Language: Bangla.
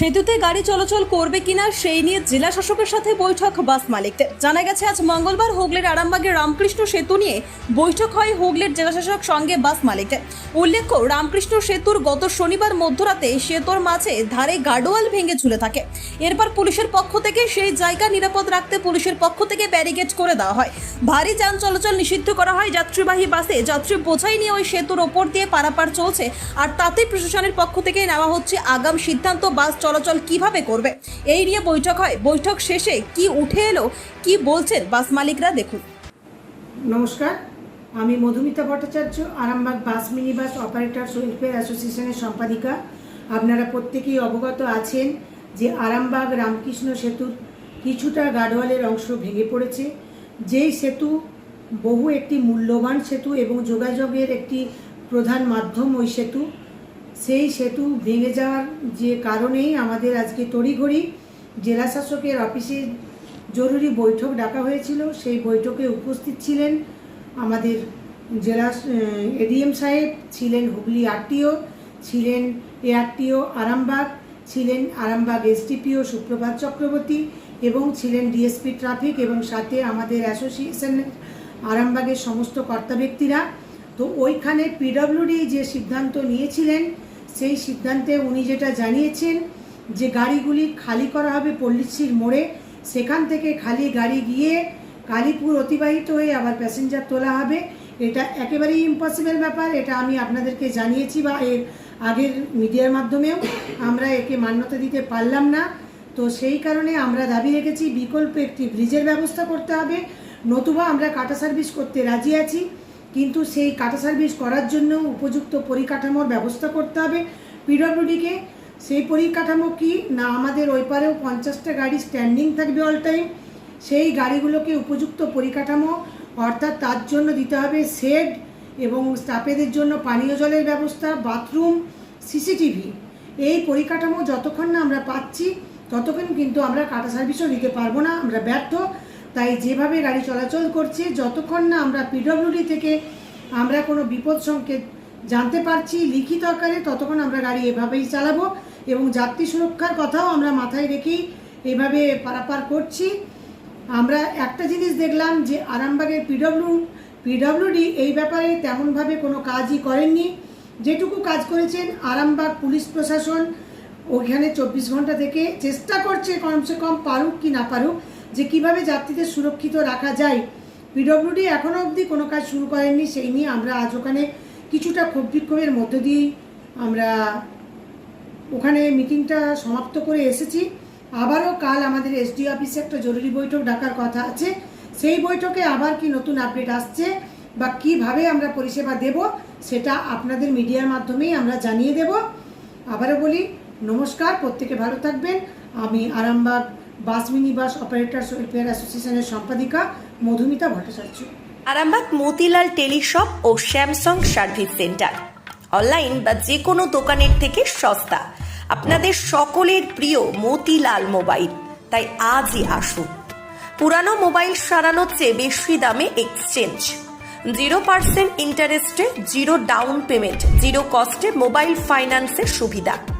সেতুতে গাড়ি চলাচল করবে কিনা সেই নিয়ে জেলা শাসকের সাথে বৈঠক বাস মালিকদের জানা গেছে, আজ মঙ্গলবার হুগলির আরামবাগের রামকৃষ্ণ সেতু নিয়ে বৈঠক হয় হুগলির জেলা শাসক সঙ্গে বাস মালিকদের উল্লেখ্য, রামকৃষ্ণ সেতুর গত শনিবার মধ্যরাতে সেতুর মাঝে ধারে গার্ডওয়াল ভেঙে ঝুলে থাকে। এরপর পুলিশের পক্ষ থেকে সেই জায়গা নিরাপদ রাখতে পুলিশের পক্ষ থেকে ব্যারিকেড করে দেওয়া হয়। ভারী যান চলাচল নিষিদ্ধ করা হয় যাত্রীবাহী বাসে। যাত্রী বোঝাই নিয়ে ওই সেতুর ওপর দিয়ে পারাপার চলছে। আর তাতে প্রশাসনের পক্ষ থেকে নেওয়া হচ্ছে আগাম সিদ্ধান্ত বাস চলাচল কীভাবে করবে? এই নিয়ে বৈঠক হয়। বৈঠক শেষে কি উঠে এলো? কি বলছেন বাস মালিকরা? দেখুন। নমস্কার। আমি Madhumita Bhattacharya, Arambagh bus mini bus operators welfare অ্যাসোসিয়েশনের সম্পাদিকা। আপনারা প্রত্যেকেই অবগত আছেন যে আরামবাগ রামকৃষ্ণ সেতুর কিছুটা গার্ডওয়ালের অংশ ভেঙে পড়েছে। যেই সেতু বহু একটি মূল্যবান সেতু এবং যোগাযোগের একটি প্রধান মাধ্যম ওই সেতু। সেই সেতু ভেঙে যাওয়ার যে কারণেই আমাদের আজকে তড়িঘড়ি জেলা শাসকের অফিসে জরুরি বৈঠক ডাকা হয়েছিল। সেই বৈঠকে উপস্থিত ছিলেন আমাদের জেলা এডিএম সাহেব, ছিলেন হুগলি আরটিও, ছিলেন এআরটিও আরামবাগ, ছিলেন আরামবাগ এসডিপিও সুপ্রভাত চক্রবর্তী এবং ছিলেন ডিএসপি ট্রাফিক এবং সাথে আমাদের অ্যাসোসিয়েশনের আরামবাগের সমস্ত কর্তা ব্যক্তিরা। তো ওইখানে পিডব্লিউডি যে সিদ্ধান্ত নিয়েছিলেন সেই সিদ্ধান্তে উনি যেটা জানিয়েছেন যে গাড়িগুলি খালি করা হবে পল্লিশ্রীর মোড়ে, সেখান থেকে খালি গাড়ি গিয়ে কালীপুর অতিবাহিত হয়ে আবার প্যাসেঞ্জার তোলা হবে, এটা একেবারেই ইম্পসিবল ব্যাপার, এটা আমি আপনাদেরকে জানিয়েছি বা এর আগের মিডিয়ার মাধ্যমেও, আমরা একে মান্যতা দিতে পারলাম না। তো সেই কারণে আমরা দাবি রেখেছি বিকল্প একটি ব্রিজের ব্যবস্থা করতে হবে, নতুবা আমরা কাটা সার্ভিস করতে রাজি আছি। কিন্তু সেই কাটা সার্ভিস করার জন্য উপযুক্ত পরিকাঠামোর ব্যবস্থা করতে হবে। পিডব্লিউডিকে সেই পরিকাঠামো কি? না আমাদের ওই পারেও পঞ্চাশটা গাড়ি স্ট্যান্ডিং থাকবে অল টাইম সেই গাড়িগুলোকে উপযুক্ত পরিকাঠামো, অর্থাৎ তার জন্য দিতে হবে শেড এবং স্টাফেদের জন্য পানীয় জলের ব্যবস্থা বাথরুম সিসিটিভি এই পরিকাঠামো যতক্ষণ না আমরা পাচ্ছি, ততক্ষণ কিন্তু আমরা কাটা সার্ভিসও দিতে পারব না। আমরা ব্যর্থ। তাই যেভাবে গাড়ি চলাচল করছে, যতক্ষণ না আমরা পিডব্লিউডি থেকে আমরা কোনো বিপদ সংকেত জানতে পারছি, লিখিত আকারে ততক্ষণ আমরা গাড়ি এভাবেই চালাবো এবং যাত্রী সুরক্ষার কথাও আমরা মাথায় রেখেই এভাবে পারাপার করছি। আমরা একটা জিনিস দেখলাম যে আরামবাগের পিডব্লিউ পিডব্লিউডি এই ব্যাপারে তেমনভাবে কোনো কাজই করেননি। যেটুকু কাজ করেছেন আরামবাগ পুলিশ প্রশাসন, ওইখানে চব্বিশ ঘণ্টা থেকে চেষ্টা করছে কমসে কম পারুক কি না পারুক। যে কীভাবে যাত্রীদের সুরক্ষিত রাখা যায়। পিডব্লিউডি এখনও অবধি কোনো কাজ শুরু করেননি, সেই নিয়ে আমরা আজ ওখানে কিছুটা ক্ষোভ বিক্ষোভের মধ্য দিয়েই আমরা ওখানে মিটিংটা সমাপ্ত করে এসেছি। আবারও কাল আমাদের এসডি অফিসে একটা জরুরি বৈঠক ডাকার কথা আছে। সেই বৈঠকে আবার কি নতুন আপডেট আসছে বা কীভাবে আমরা পরিষেবা দেব, সেটা আপনাদের মিডিয়ার মাধ্যমেই আমরা জানিয়ে দেব। আবারও বলি, নমস্কার, প্রত্যেকে ভালো থাকবেন। আমি Arambagh bus mini bus operators welfare অ্যাসোসিয়েশনের সম্পাদিকা মধুমিতা ভট্টাচার্য। আরামবাগ মতিলাল টেলিশপ ও স্যামসাং সার্ভিস সেন্টার। অনলাইন বা যে কোনো দোকানের থেকে সস্তা। আপনাদের সকলের প্রিয় মতিলাল মোবাইল। তাই আজই আসুন। পুরানো মোবাইল সারানোর চেয়ে বেশি দামে এক্সচেঞ্জ। জিরো পার্সেন্ট ইন্টারেস্টে, জিরো ডাউন পেমেন্ট, জিরো কস্টে মোবাইল ফাইন্যান্সের সুবিধা।